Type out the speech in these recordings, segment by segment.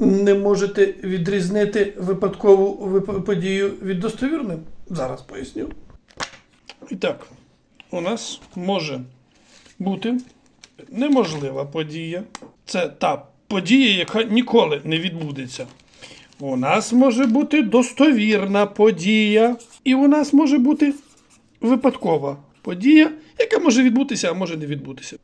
не можете відрізнити випадкову подію від достовірної? Зараз поясню. І так, у нас може бути неможлива подія. Це та подія, яка ніколи не відбудеться. У нас може бути достовірна подія, і у нас може бути випадкова подія, яка може відбутися, а може не відбутися.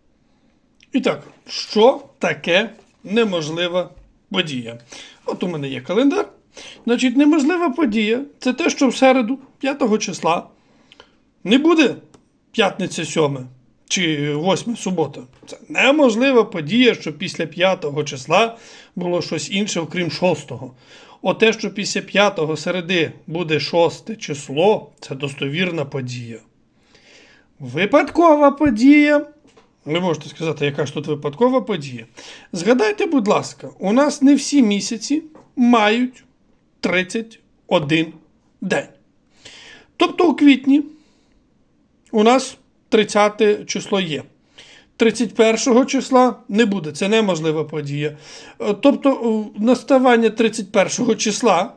І так, що таке неможлива подія? От у мене є календар. Значить, неможлива подія це те, що в середу, 5 числа, не буде п'ятниця 7 чи 8 субота. Це неможлива подія, що після 5 числа було щось інше, окрім 6. От те, що після 5 середи буде 6 число, це достовірна подія. Випадкова подія. Ви можете сказати, яка ж тут випадкова подія. Згадайте, будь ласка, у нас не всі місяці мають 31 день. Тобто у квітні у нас 30 число є. 31 числа не буде, це неможлива подія. Тобто, наставання 31 числа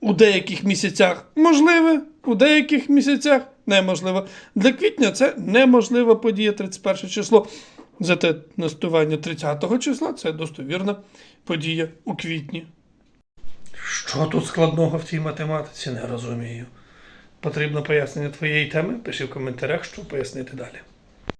у деяких місяцях можливе, у деяких місяцях неможливе. Для квітня це неможлива подія 31 число. Зате настування 30 числа це достовірна подія у квітні. Що тут складного в цій математиці, не розумію. Потрібно пояснення твоєї теми? Пиши в коментарях, що пояснити далі.